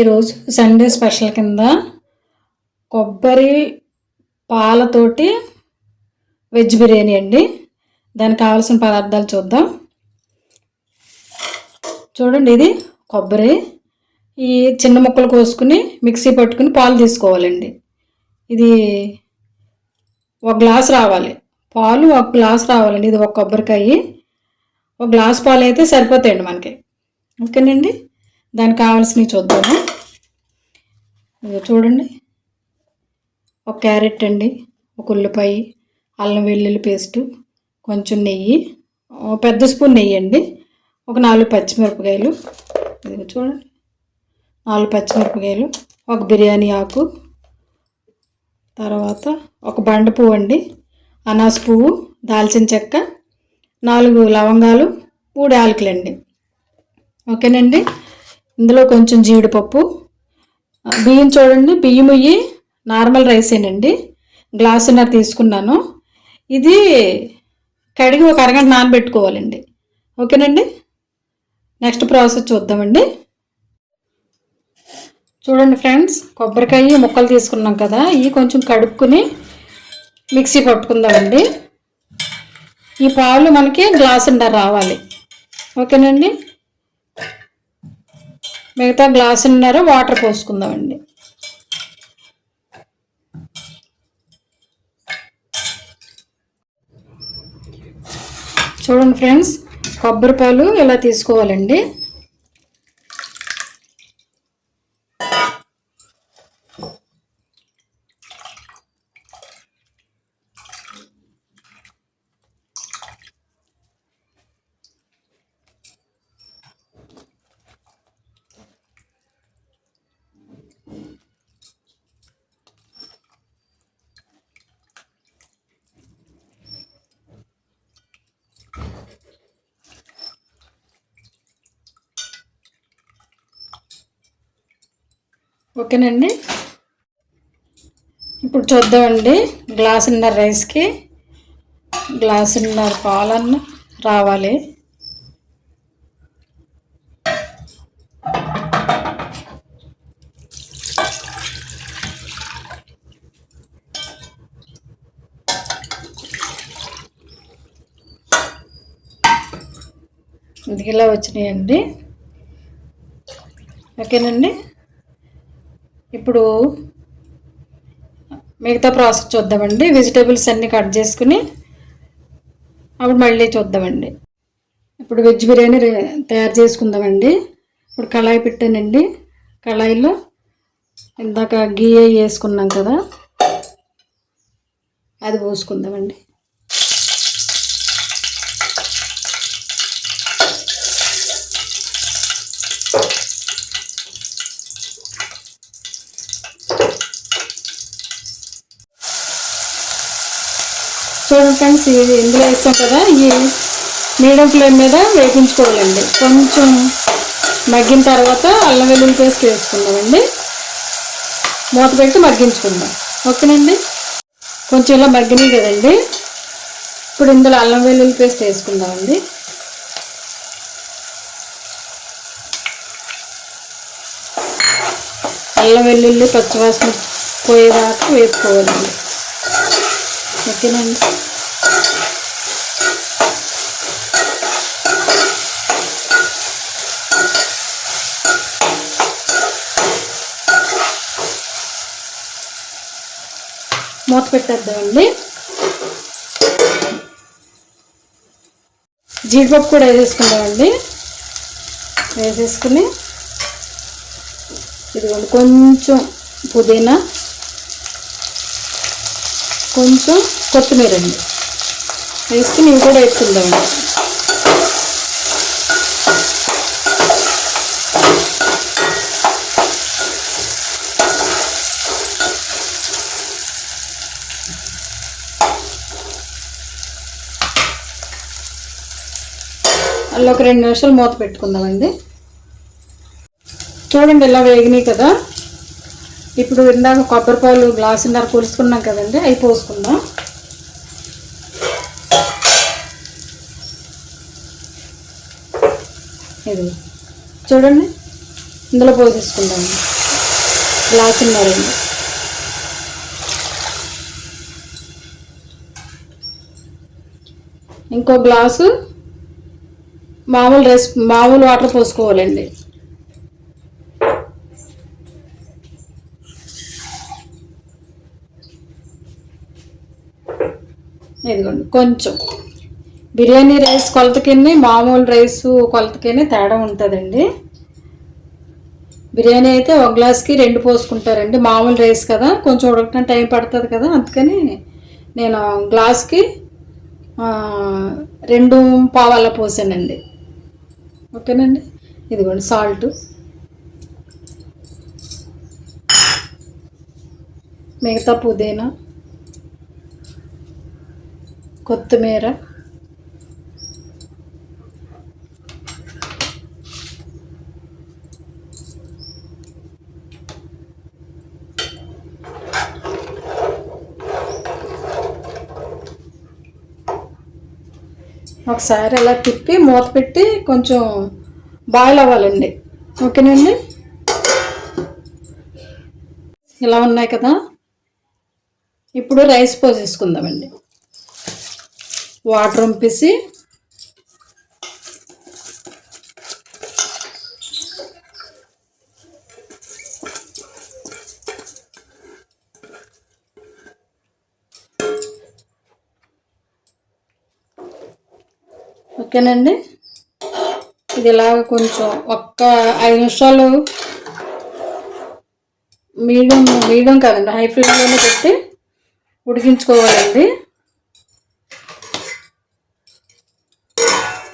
ఈరోజు Sunday special కింద కొబ్బరి పాలతోటి వెజ్ బిర్యానీ అండి. దానికి కావాల్సిన పదార్థాలు చూద్దాం. చూడండి ఇది కొబ్బరి. ఈ చిన్న ముక్కలు కోసుకుని మిక్సీ పట్టుకుని పాలు తీసుకోవాలండి. ఇది ఒక గ్లాస్ రావాలి. పాలు ఒక గ్లాస్ రావాలండి. ఇది ఒక కొబ్బరికాయ. ఒక గ్లాస్ పాలు అయితే సరిపోతాయండి మనకి. ఓకేనండి? దానికి కావాల్సినవి చూద్దాము. ఇదిగో చూడండి. ఒక క్యారెట్ అండి ఒక ఉల్లిపాయ అల్లం వెల్లుల్లి పేస్టు కొంచెం నెయ్యి పెద్ద స్పూన్ నెయ్యి అండి ఒక నాలుగు పచ్చిమిరపకాయలు. ఇదిగో చూడండి. నాలుగు పచ్చిమిరపకాయలు ఒక బిర్యానీ ఆకు తర్వాత ఒక బండ పువ్వు అండి అనాస పువ్వు దాల్చిన చెక్క నాలుగు లవంగాలు మూడు యాలకులండి. ఓకేనండి? ఇందులో కొంచెం జీడిపప్పు బియ్యం చూడండి బియ్యం ఇయ్యి నార్మల్ రైసేనండి గ్లాసున్నర తీసుకున్నాను. ఇది కడిగి ఒక అరగంట నానబెట్టుకోవాలండి. ఓకేనండి? నెక్స్ట్ ప్రాసెస్ చూద్దామండి. చూడండి ఫ్రెండ్స్ కొబ్బరికాయ ముక్కలు తీసుకున్నాం కదా ఇవి కొంచెం కడుక్కుని మిక్సీ పట్టుకుందామండి. ఈ పాలు మనకి గ్లాసున్నర రావాలి. ఓకేనండి? మిగతా గ్లాసున్నర వాటర్ పోసుకుందామండి. చూడండి ఫ్రెండ్స్ కొబ్బరి పాలు ఇలా తీసుకోవాలండి? ఓకేనండి. ఇప్పుడు చూద్దామండి. గ్లాసున్నర రైస్కి గ్లాసున్నర పాలన్న రావాలి. ఇందుకు ఇలా వచ్చినాయండి. ఓకేనండి. ఇప్పుడు మిగతా ప్రాసెస్ చూద్దామండి. వెజిటేబుల్స్ అన్నీ కట్ చేసుకుని అప్పుడు మళ్ళీ చూద్దామండి. ఇప్పుడు వెజ్ బిర్యానీ తయారు చేసుకుందామండి. ఇప్పుడు కళాయి పెట్టానండి. కళాయిలో ఇందాక గీ వేసుకున్నాం కదా అది పోసుకుందామండి. చూడండి ఫ్రెండ్స్ ఇది ఇందులో వేస్తాం కదా ఈ మీడియం ఫ్లేమ్ మీద వేపించుకోవాలండి. కొంచెం మగ్గిన తర్వాత అల్లం వెల్లుల్లి పేస్ట్ వేసుకుందామండి. మూత పెట్టి మగ్గించుకుందాం. ఓకేనండి? కొంచెం ఇలా మగ్గినాయి కదండి. ఇప్పుడు ఇందులో అల్లం వెల్లుల్లి పేస్ట్ వేసుకుందామండి. అల్లం వెల్లుల్లి పచ్చివాసన పోయేదాకా వేసుకోవాలండి ఓకేనండి. మూత పెట్టేద్దామండి. జీడిపప్పు కూడా వేసేసుకుందామండి. వేసేసుకుని ఇదిగోండి కొంచెం పుదీనా కొంచెం కొత్తిమీర అండి. వేసుకుని ఇవి కూడా వేసుకుందామండి అలా ఒక రెండు నిమిషాలు మూత పెట్టుకుందామండి. చూడండి ఇలా వేగినాయి కదా. ఇప్పుడు ఇందాక కొబ్బరి పాలు గ్లాసున్నర కొలుసుకున్నాం కదండి అవి పోసుకుందాం. ఇది చూడండి ఇందులో పోసేసుకుందాం. గ్లాసున్నరండి ఇంకో గ్లాసు మామూలు రెస్ మామూలు వాటర్ పోసుకోవాలండి. ఇదిగోండి కొంచెం. బిర్యానీ రైస్ కొలతకిని మామూలు రైస్ కొలతకిని తేడా ఉంటుందండి. బిర్యానీ అయితే ఒక గ్లాస్కి రెండు పోసుకుంటారండి మామూలు రైస్ కదా కొంచెం ఉడకటం టైం పడుతుంది కదా అందుకని నేను గ్లాస్కి రెండు పావాల పోసానండి. ఓకేనండి? ఇదిగోండి సాల్ట్. మిగతా పుదీనా. కొత్తిమీర. ఒకసారి అలా తిప్పి మూత పెట్టి కొంచెం బాయిల్ అవ్వాలండి. ఓకేనండి ఇలా ఉన్నాయి కదా. ఇప్పుడు రైస్ పోసేసుకుందామండి. వాటర్ ఉంపేసి ఓకేనండి? ఇది ఇలాగ కొంచెం ఒక్క ఐదు నిమిషాలు మీడియం మీడియం కాదండి హై ఫ్లేమ్లోనే పెట్టి ఉడికించుకోవాలండి.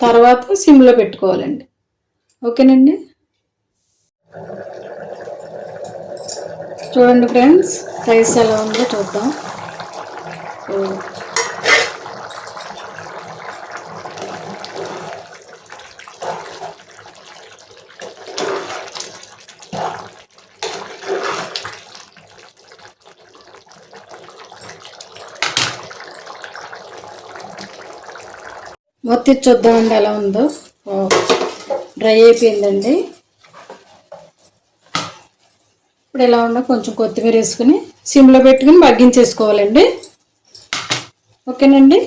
తర్వాత సిమ్లో పెట్టుకోవాలండి. ఓకేనండి? చూడండి ఫ్రెండ్స్ రైస్ ఎలా ఉందో చూద్దాం. మొత్తం చూద్దామండి ఎలా ఉందో. డ్రై అయిపోయిందండి. ఇప్పుడు ఎలా ఉన్నా కొంచెం కొత్తిమీర వేసుకుని సిమ్లో పెట్టుకుని మగ్గించేసుకోవాలండి. ఓకేనండి?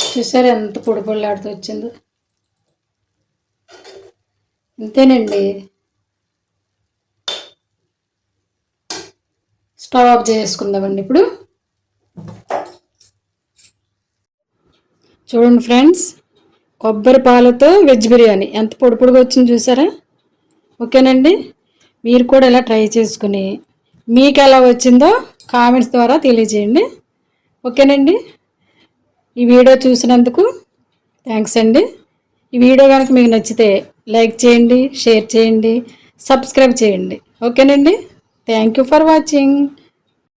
చూసారు ఎంత పొడి పొడిలాడుతూ వచ్చిందో. అంతేనండి స్టవ్ ఆఫ్ చేసుకుందామండి ఇప్పుడు. చూడండి ఫ్రెండ్స్ కొబ్బరి పాలతో వెజ్ బిర్యానీ. ఎంత పొడి పొడిగా వచ్చింది చూసారా? ఓకేనండి? మీరు కూడా ఇలా ట్రై చేసుకుని మీకు ఎలా వచ్చిందో కామెంట్స్ ద్వారా తెలియజేయండి. ఓకేనండి? ఈ వీడియో చూసినందుకు థ్యాంక్స్ అండి. ఈ వీడియో కనుక మీకు నచ్చితే లైక్ చేయండి షేర్ చేయండి సబ్స్క్రైబ్ చేయండి. ఓకేనండి? Thank you for watching.